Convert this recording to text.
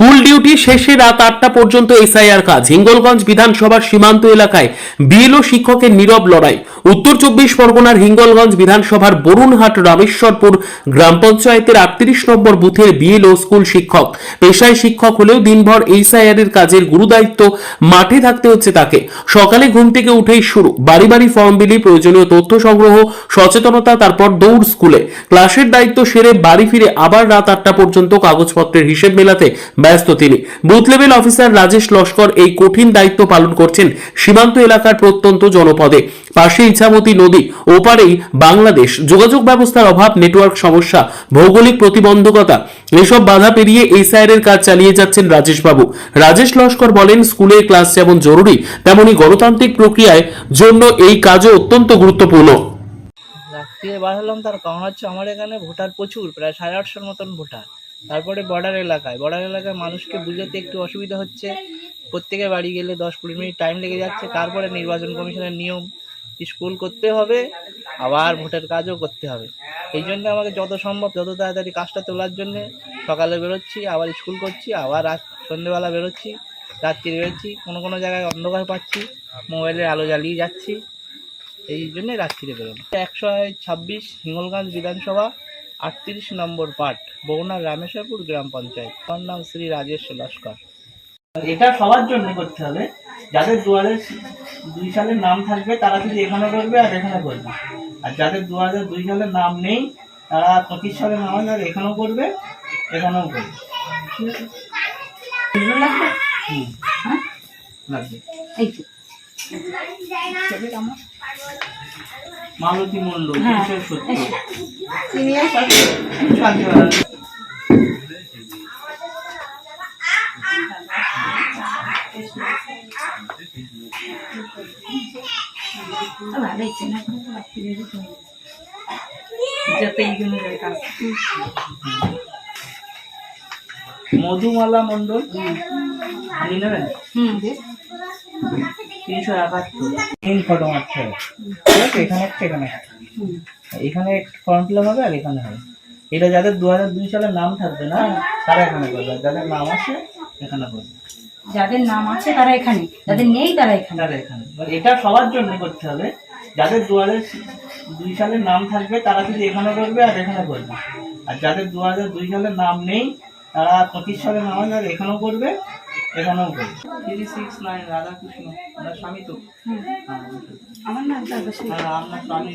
School duty শেষে রাত আটটা পর্যন্ত এসআইআর কাজ। হিঙ্গলগঞ্জ বিধানসভার সীমান্ত এলাকায় বিএলও শিক্ষকের নীরব লড়াই। উত্তর চব্বিশ পরগনার হিঙ্গলগঞ্জ বিধানসভার বরুণহাট রামেশ্বরপুর গ্রাম পঞ্চায়েতের আটত্রিশ নম্বর বুথের বিএলও স্কুল শিক্ষক। পেশায় শিক্ষক হলেও দিনভর এসআইআর এর কাজের গুরুদায়িত্ব মাঠে থাকতে হচ্ছে তাকে। সকালে ঘুম থেকে উঠেই শুরু। বাড়ি বাড়ি ফর্ম বিলি প্রয়োজনীয় তথ্য সংগ্রহ, সচেতনতা, তারপর দৌড় স্কুলে। ক্লাসের দায়িত্ব সেরে বাড়ি ফিরে আবার রাত আটটা পর্যন্ত কাগজপত্রের হিসেব মেলাতে ব্যস্ত তিনি। Booth level officer Rajesh Laskar এই কঠিন দায়িত্ব পালন করছেন সীমান্ত এলাকার প্রত্যন্ত জনপদে। পাশে ইছামতি নদী, ওপারেই বাংলাদেশ। যোগাযোগ ব্যবস্থার অভাব, নেটওয়ার্ক সমস্যা, ভৌগোলিক প্রতিবন্ধকতা, এসব বাধা পেরিয়ে এই সাইডের কাজ চালিয়ে যাচ্ছেন রাজেশ বাবু রাজেশ লস্কর বলেন স্কুলের ক্লাস যেমন জরুরি, তেমনি গণতান্ত্রিক প্রক্রিয়ায় জন্য এই কাজও অত্যন্ত গুরুত্বপূর্ণ। রাত্রিরে বার হলাম তার কারণ হচ্ছে আমার এখানে ভোটার প্রচুর, প্রায় সাড়ে আটশোর মতন ভোটার। তারপরে বর্ডার এলাকায়। বর্ডার এলাকায় মানুষকে বুঝাতে একটু অসুবিধা হচ্ছে। প্রত্যেকে বাড়ি গেলে দশ কুড়ি মিনিট টাইম লেগে যাচ্ছে। তারপরে নির্বাচন কমিশনের নিয়ম স্কুল করতে হবে, আবার ভোটের কাজও করতে হবে। এই জন্য আমাকে যত সম্ভব যত তাড়াতাড়ি কাজটা তোলার জন্য সকালে বেরোচ্ছি, আবার স্কুল করছি, আবার রাত সন্ধ্যেবেলা বেরোচ্ছি, রাত্রি বেরোচ্ছি, কোনো কোনো জায়গায় অন্ধকার পাচ্ছি মোবাইলের আলো জ্বালিয়ে যাচ্ছি। এই জন্যে রাত্রিরে বেরোনো একশো ছাব্বিশ হিঙ্গলগঞ্জ বিধানসভা আটত্রিশ নম্বর পার্ট বগুড়া রামেশ্বরপুর গ্রাম পঞ্চায়েত। আমার নাম শ্রী রাজেশ লস্কর। এটা সবার জন্য করতে হবে। যাদের দু হাজার দুই সালের নাম থাকবে তারা শুধু এখানে করবে আর এখানে করবে। আর যাদের দু হাজার দুই সালের নাম নেই তারা পঁচিশ সালের নাম আছে আর এখানেও করবে এখানেও করবে। হুম। লাগবে। মালতী মণ্ডল তিনশো সত্তর। মধুমালা আপনি নেবেন? তিনশো একাত্তর তিন ফটো মারতে হবে ঠিক আছে এখানে একটা এখানে এখানে ফর্ম ফিল হবে আর এখানে হবে। এটা যাদের দু হাজার দুই সালের নাম থাকবে না তারা এখানে করবে। যাদের নাম আছে এখানে করবে। যাদের নাম আছে তারা এখানে। যাদের নেই তারা এখানে। তারা এখানে। এটা সবার জন্য করতে হবে। যাদের দু হাজার দুই সালের নাম থাকবে তারা শুধু এখানে করবে আর এখানে করবে। আর যাদের দু হাজার দুই সালের নাম নেই তারা পঁচিশ সালের নাম আছে এখানেও করবে। এখানেও করবে থ্রি সিক্স নাইন রাধাকৃষ্ণ আপনার স্বামী তো। হ্যাঁ আমার নাম আপনার স্বামী।